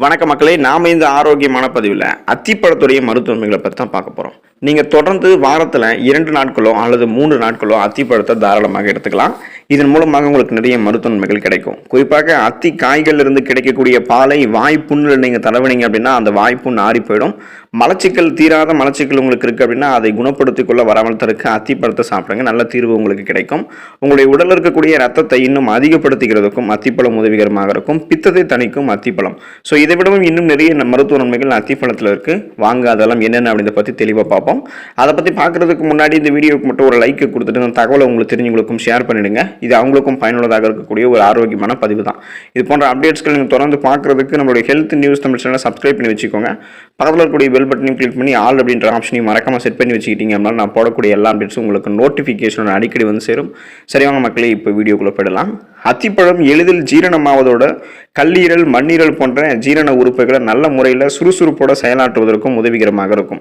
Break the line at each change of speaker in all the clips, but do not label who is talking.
வணக்க மக்களே நாம இந்த ஆரோக்கியமான பதிவில் அத்திப்பழத்துடைய மருத்துவமைகளை பற்றி தான் பார்க்க போகிறோம் நீங்கள் தொடர்ந்து வாரத்தில் இரண்டு நாட்களோ அல்லது மூன்று நாட்களோ அத்திப்பழத்தை தாராளமாக எடுத்துக்கலாம். இதன் மூலமாக உங்களுக்கு நிறைய மருத்துவன்மைகள் கிடைக்கும். குறிப்பாக அத்தி காய்களிலிருந்து கிடைக்கக்கூடிய பாலை வாய்ப்புண்ணில் நீங்கள் தடவினீங்க அப்படின்னா அந்த வாய்ப்புண் ஆறி போயிடும். மலச்சிக்கல் தீராத மலச்சிக்கல் உங்களுக்கு இருக்குது அப்படின்னா அதை குணப்படுத்திக் கொள்ள வராமல் தடுக்க அத்திப்பழத்தை சாப்பிடுங்க. நல்ல தீர்வு உங்களுக்கு கிடைக்கும். உங்களுடைய உடலில் இருக்கக்கூடிய ரத்தத்தை இன்னும் அதிகப்படுத்திக்கிறதுக்கும் அத்திப்பழம் உதவிகரமாக இருக்கும். பித்தத்தை தணிக்கும் அத்திப்பழம். ஸோ இதை விடவும் இன்னும் நிறைய மருத்துவ நன்மைகள் அத்திப்பழத்தில் இருக்குது வாங்க அதெல்லாம் என்னென்ன அப்படின்றத பற்றி தெளிவாக பார்ப்போம். அதை பற்றி பார்க்குறதுக்கு முன்னாடி இந்த வீடியோக்கு மட்டும் ஒரு லைக் கொடுத்துட்டு இந்த தகவலை உங்களுக்கு தெரிஞ்சவங்களுக்கும் ஷேர் பண்ணிடுங்க. இது அவங்களுக்கும் பயனுள்ளதாக இருக்கக்கூடிய ஒரு ஆரோக்கியமான பதிவு தான். இது போன்ற அப்டேட்ஸ்கள் நீங்கள் தொடர்ந்து பார்க்குறதுக்கு நம்மளுடைய ஹெல்த் நியூஸ் தமிழ் சேனலை சப்ஸ்கிரைப் பண்ணி வச்சுக்கோங்க. பக்கத்தில் இருக்கக்கூடிய பெல் பட்டனையும் கிளிக் பண்ணி ஆல் அப்படின்ற ஆப்ஷனையும் மறக்காமல் செட் பண்ணி வச்சுக்கிட்டீங்க அப்படின்னா நான் போடக்கூடிய எல்லா அப்டேட்ஸும் உங்களுக்கு நோட்டிஃபிகேஷன் அடிக்கடி வந்து சேரும். சரிவாங்க மக்களே இப்போ வீடியோக்குள்ளே போயிடலாம். அத்திப்பழம் எளிதில் ஜீரணமாவதோட கல்லீரல் மண்ணீரல் போன்ற ஜீரண உறுப்புகளை நல்ல முறையில் சுறுசுறுப்போட செயலாற்றுவதற்கும் உதவிகரமாக இருக்கும்.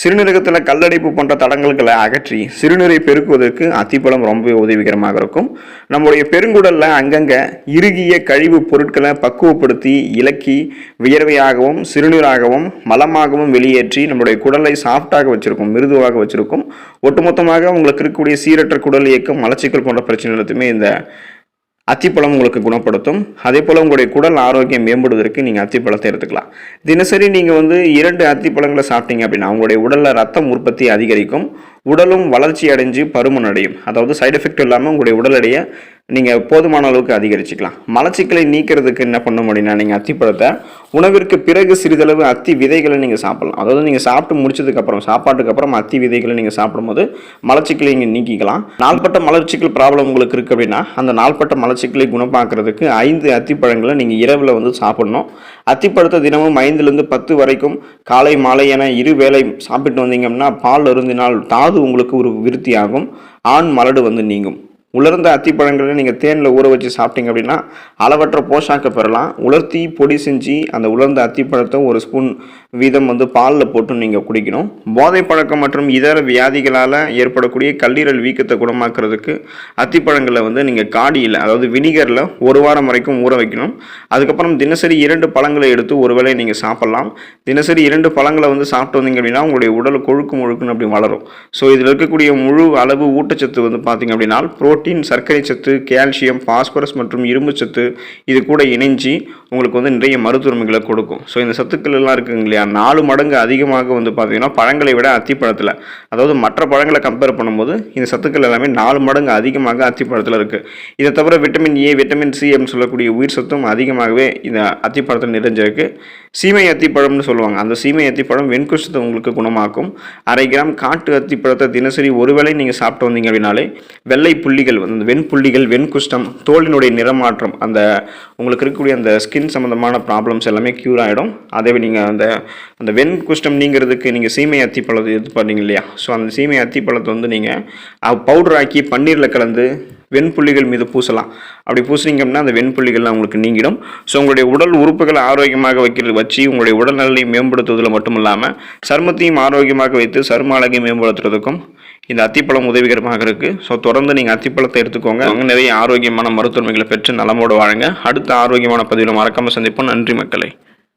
சிறுநீரகத்தில் கல்லடைப்பு போன்ற தடங்கல்களை அகற்றி சிறுநீரை பெருக்குவதற்கு அத்திப்பழம் ரொம்பவே உதவிகரமாக இருக்கும். நம்முடைய பெருங்குடல்ல அங்கங்கே இறுகிய கழிவு பொருட்களை பக்குவப்படுத்தி இலக்கி வியர்வையாகவும் சிறுநீராகவும் பலமாகவும் வெளியேற்றி நம்முடைய குடலை சாஃப்டாக வச்சிருக்கும் மிருதுவாக வச்சிருக்கும். ஒட்டுமொத்தமாக உங்களுக்கு இருக்கக்கூடிய சீரற்ற குடல் இயக்கம் மலச்சிக்கல் போன்ற பிரச்சனை எல்லாத்தையுமே இந்த அத்திப்பழம் உங்களுக்கு குணப்படுத்தும். அதே போல் உங்களுடைய குடல் ஆரோக்கியம் மேம்படுவதற்கு நீங்கள் அத்திப்பழத்தை எடுத்துக்கலாம். தினசரி நீங்கள் வந்து இரண்டு அத்திப்பழங்களை சாப்பிட்டீங்க அப்படின்னா உங்களுடைய உடலில் ரத்தம் உற்பத்தி அதிகரிக்கும். உடலும் வளர்ச்சி அடைஞ்சு பருமன் அடையும் அதாவது சைடு எஃபெக்ட் இல்லாமல் உங்களுடைய உடல் எடையை நீங்கள் போதுமான அளவுக்கு அதிகரிச்சுக்கலாம். மலச்சிக்கலை நீக்கிறதுக்கு என்ன பண்ணும் அப்படின்னா நீங்கள் அத்திப்பழத்தை உணவிற்கு பிறகு சிறிதளவு அத்தி விதைகளை நீங்கள் சாப்பிடலாம். அதாவது நீங்கள் சாப்பிட்டு முடிச்சதுக்கப்புறம் சாப்பாட்டுக்கு அப்புறம் அத்தி விதைகளை நீங்கள் சாப்பிடும்போது மலச்சிக்கலை நீங்கள் நீக்கிக்கலாம். நாள்பட்ட மலச்சிக்கல் ப்ராப்ளம் உங்களுக்கு இருக்குது அப்படின்னா அந்த நாள்பட்ட மலச்சிக்கலை குணமாக்குறதுக்கு ஐந்து அத்திப்பழங்களை நீங்கள் இரவில் வந்து சாப்பிடணும். அத்திப்பழத்தை தினமும் ஐந்துலேருந்து பத்து வரைக்கும் காலை மாலை என இரு வேளை சாப்பிட்டு வந்தீங்கன்னா பால் அருந்தினால் தாது உங்களுக்கு ஒரு விருத்தியாகும். ஆண் மலடு வந்து நீங்கும். உலர்ந்த அத்திப்பழங்களை நீங்கள் தேனில் ஊற வச்சு சாப்பிட்டீங்க அப்படின்னா அளவற்ற போஷாக்க பெறலாம். உலர்த்தி பொடி செஞ்சு அந்த உலர்ந்த அத்திப்பழத்தை ஒரு ஸ்பூன் வீதம் வந்து பாலில் போட்டு நீங்கள் குடிக்கணும். போதை பழக்கம் மற்றும் இதர வியாதிகளால் ஏற்படக்கூடிய கல்லீரல் வீக்கத்தை குணமாக்குறதுக்கு அத்திப்பழங்களை வந்து நீங்கள் காடியில் அதாவது வினிகரில் ஒரு வாரம் வரைக்கும் ஊற வைக்கணும். அதுக்கப்புறம் தினசரி இரண்டு பழங்களை எடுத்து ஒருவேளை நீங்கள் சாப்பிட்லாம். தினசரி இரண்டு பழங்களை வந்து சாப்பிட்டு வந்தீங்க அப்படின்னா உங்களுடைய உடல் கொழுக்கு முழுக்குன்னு அப்படி வளரும். ஸோ இதில் இருக்கக்கூடிய முழு அளவு ஊட்டச்சத்து வந்து பார்த்தீங்க அப்படின்னா புரோட்டீன் சர்க்கரை சத்து கால்சியம் பாஸ்பரஸ் மற்றும் இரும்பு சத்து இது கூட இணைஞ்சி உங்களுக்கு வந்து நிறைய மருத்துவமைகளை கொடுக்கும். ஸோ இந்த சத்துக்கள் எல்லாம் இருக்குங்க இல்லையா? நாலு மடங்கு அதிகமாக வந்து பார்த்தீங்கன்னா பழங்களை விட அத்திப்பழத்தில். அதாவது மற்ற பழங்களை கம்பேர் பண்ணும்போது இந்த சத்துக்கள் எல்லாமே நாலு மடங்கு அதிகமாக அத்திப்பழத்தில் இருக்குது இதை தவிர விட்டமின் ஏ விட்டமின் சி அப்படின்னு சொல்லக்கூடிய உயிர் சத்தும் அதிகமாகவே இந்த அத்திப்பழத்தில் நிறைஞ்சிருக்கு. சீமை அத்திப்பழம்னு சொல்லுவாங்க. அந்த சீமை அத்திப்பழம் வெண்குஷ்டத்தை உங்களுக்கு குணமாக்கும். அரை கிராம் காட்டு அத்திப்பழத்தை தினசரி ஒருவேளை நீங்கள் சாப்பிட்டு வந்தீங்க அப்படின்னாலே வெள்ளை புள்ளிகள் வந்து அந்த வெண்புள்ளிகள் வெண்குஷ்டம் தோலினுடைய நிறமாற்றம் அந்த உங்களுக்கு இருக்கக்கூடிய அந்த ஸ்கின் சம்மந்தமான ப்ராப்ளம்ஸ் எல்லாமே க்யூர் ஆகிடும் அதே நீங்கள் அந்த அந்த வெண் குஷ்டம் நீங்கிறதுக்கு நீங்கள் சீமை அத்திப்பழத்தை இது பண்ணீங்க இல்லையா? ஸோ அந்த சீமை அத்திப்பழத்தை வந்து நீங்கள் பவுடர் ஆக்கி பன்னீரில் கலந்து வெண்புள்ளிகள் மீது பூசலாம். அப்படி பூசுனீங்கன்னா அந்த வெண்புள்ளிகள்லாம் உங்களுக்கு நீங்கிடும். ஸோ உங்களுடைய உடல் உறுப்புகளை ஆரோக்கியமாக வைக்கிறது வச்சு உங்களுடைய உடல்நலை மேம்படுத்துவதில் மட்டும் இல்லாமல் சருமத்தையும் ஆரோக்கியமாக வைத்து சரும அழகை மேம்படுத்துறதுக்கும் இந்த அத்திப்பழம் உதவிகரமாக இருக்குது ஸோ தொடர்ந்து நீங்கள் அத்திப்பழத்தை எடுத்துக்கோங்க. அங்கே நிறைய ஆரோக்கியமான மருத்துவமைகளை பெற்று நலமோடு வாழுங்க. அடுத்த ஆரோக்கியமான பதிவில் மறக்காமல் சந்திப்போம். நன்றி மக்களை.